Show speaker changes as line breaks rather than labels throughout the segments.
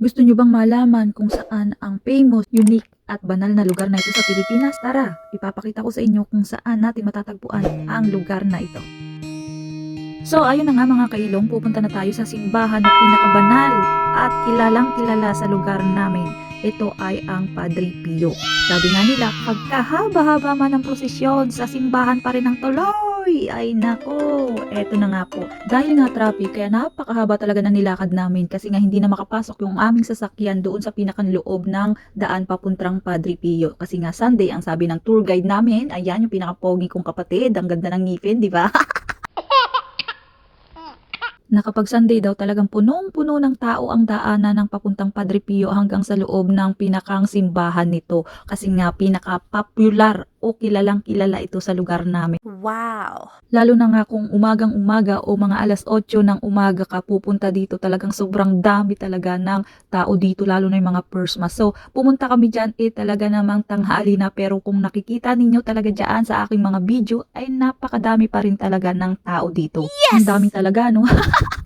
Gusto nyo bang malaman kung saan ang famous, unique at banal na lugar na ito sa Pilipinas? Tara, ipapakita ko sa inyo kung saan natin matatagpuan ang lugar na ito. So, ayun na nga mga kailong, pupunta na tayo sa simbahan na pinakabanal at kilalang kilala sa lugar namin. Ito ay ang Padre Pio. Sabi nga nila, pagkahaba-haba man ang prosesyon, sa simbahan pa rin ang tuloy. Ay nako, eto na nga po. Dahil nga traffic, kaya napakahaba talaga ng nilakad namin kasi nga hindi na makapasok yung aming sasakyan doon sa pinakanloob ng daan papuntang Padre Pio. Kasi nga Sunday, ang sabi ng tour guide namin, ayan yung pinakapogi kong kapatid, ang ganda ng ngipin, di ba? na kapag Sunday daw talagang punong-puno ng tao ang daanan ng papuntang Padre Pio hanggang sa loob ng pinakang simbahan nito kasi nga pinaka-popular o kilalang kilala ito sa lugar namin.
Wow.
Lalo na nga kung umagang umaga o mga alas 8 ng umaga ka pupunta dito talagang sobrang dami talaga ng tao dito lalo na yung mga persma. So pumunta kami dyan eh talaga namang tanghali na pero kung nakikita ninyo talaga dyan sa aking mga video ay napakadami pa rin talaga ng tao dito. Ang dami talaga no.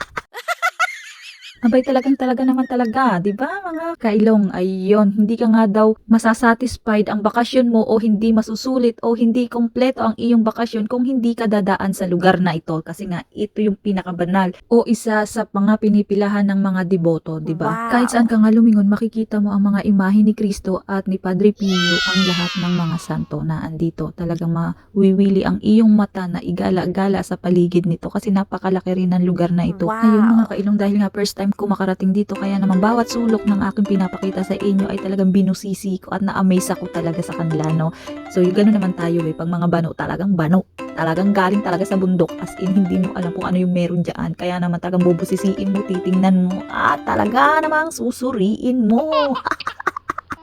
Abay talagang talaga naman talaga, 'di ba mga kailong? Ayun, hindi ka nga daw masasatisfied ang bakasyon mo o hindi masusulit o hindi kompleto ang iyong bakasyon kung hindi ka dadaan sa lugar na ito kasi nga ito yung pinakabanal o isa sa mga pinipilahan ng mga deboto, 'di ba?
Wow.
Kahit saan ka nga lumingon, makikita mo ang mga imahe ni Kristo at ni Padre Pio ang lahat ng mga santo na andito. Talagang mawiwili ang iyong mata na igala-gala sa paligid nito kasi napakalaki rin ng lugar na ito.
Wow.
Ayun mga kailong dahil nga first time ko makarating dito kaya naman bawat sulok ng aking pinapakita sa inyo ay talagang binusisi ko at na-amaze ako talaga sa kanila no. So yung gano'n naman tayo eh pag mga bano talagang bano. Talagang galing talaga sa bundok as in hindi mo alam kung ano yung meron dyan. Kaya naman talagang bubusisiin mo, titingnan mo at talaga namang susuriin mo.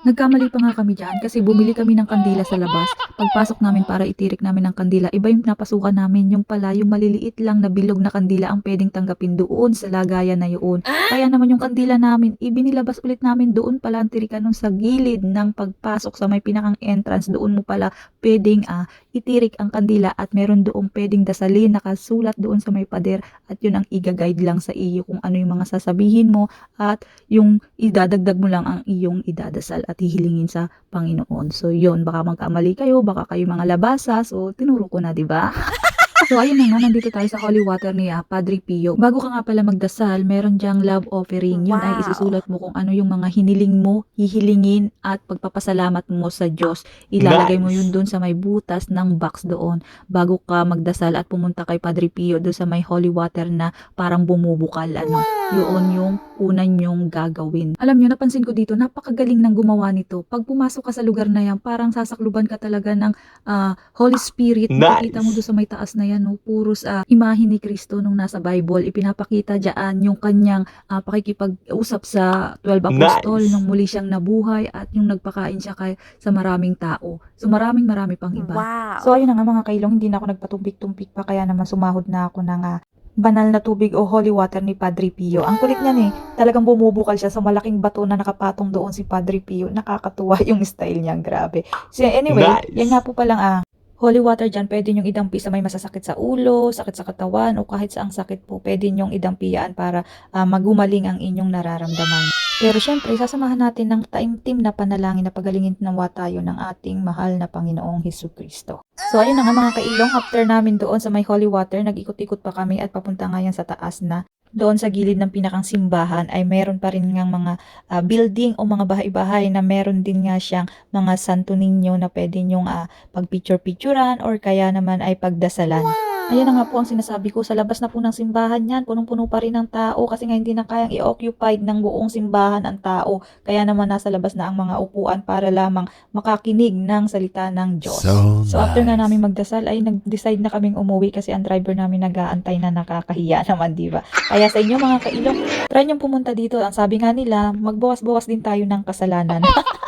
Nagkamali pa nga kami dyan kasi bumili kami ng kandila sa labas. Pagpasok namin para itirik namin ng kandila, iba yung napasukan namin. Yung pala, yung maliliit lang na bilog na kandila ang pwedeng tanggapin doon sa lagayan na yun. Kaya naman yung kandila namin, ibinilabas ulit namin doon pala ang tirikan nung sa gilid ng pagpasok sa may pinakang entrance. Doon mo pala pwedeng ah, itirik ang kandila at meron doong pwedeng dasalin nakasulat doon sa may pader at yun ang iga-guide lang sa iyo kung ano yung mga sasabihin mo at yung idadagdag mo lang ang iyong idadasal at hihilingin sa Panginoon. So yun, baka magkamali kayo, baka kayo mga labasa. So tinuro ko na, di ba? So ayun na nga, nandito tayo sa holy water ni ah, Padre Pio. Bago ka nga pala magdasal, meron diyang love offering. Yun ay
Wow.
isusulat mo kung ano yung mga hiniling mo, hihilingin at pagpapasalamat mo sa Diyos. Ilalagay mo
Nice.
yun doon sa may butas ng box doon bago ka magdasal at pumunta kay Padre Pio doon sa may holy water na parang bumubukal. Ano, yun yung una nyong gagawin. Alam nyo, napansin ko dito, napakagaling ng gumawa nito. Pag pumasok ka sa lugar na yan, parang sasakluban ka talaga ng ah, Holy Spirit.
Nice.
Makikita mo doon sa may taas na yan, no? puros ah, imahe ni Kristo nung nasa Bible. Ipinapakita dyan yung kanyang ah, pakikipag-usap sa 12 apostol
Nice.
nung muli siyang nabuhay at yung nagpakain siya kay, sa maraming tao. So maraming marami pang iba.
Wow.
So ayun na nga mga kailong, hindi na ako nagpatumpik-tumpik pa kaya naman sumahod na ako ng ah, banal na tubig o holy water ni Padre Pio. Ang kulit niyan eh, talagang bumubukal siya sa malaking bato na nakapatong doon si Padre Pio. Nakakatuwa yung style niya, grabe. So anyway,
Nice.
yan nga po palang ah, holy water dyan, pwede nyong idampi sa may masasakit sa ulo, sakit sa katawan, o kahit saang sakit po, pwede nyong idampian para ah, magumaling ang inyong nararamdaman. Pero syempre, sasamahan natin ng taimtim na panalangin na pagalingin nawa tayo ng ating mahal na Panginoong Hesus Kristo. So ayun na nga mga kailong, after namin doon sa may holy water, nag-ikot-ikot pa kami at papunta nga sa taas na doon sa gilid ng pinakang simbahan ay meron pa rin ngang mga ah, building o mga bahay-bahay na meron din nga siyang mga santo ninyo na pwede nyong ah, pag-picture-picturean or kaya naman ay pagdasalan. Ayan na nga po ang sinasabi ko. Sa labas na po ng simbahan yan, punong-puno pa rin ng tao kasi nga hindi na kayang i-occupied ng buong simbahan ang tao. Kaya naman nasa labas na ang mga upuan para lamang makakinig ng salita ng Diyos.
So
So after nga
nice.
namin magdasal ay nag-decide na kaming umuwi kasi ang driver namin nag-aantay na nakakahiya naman, di ba? Kaya sa inyo mga kailong, try niyong pumunta dito. Ang sabi nga nila, magbawas-bawas din tayo ng kasalanan.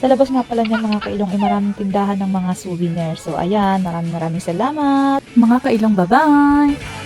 sa labas nga pala niyan mga kailong ay maraming tindahan ng mga souvenir. So ayan, maraming maraming salamat. Mga kailong, bye-bye!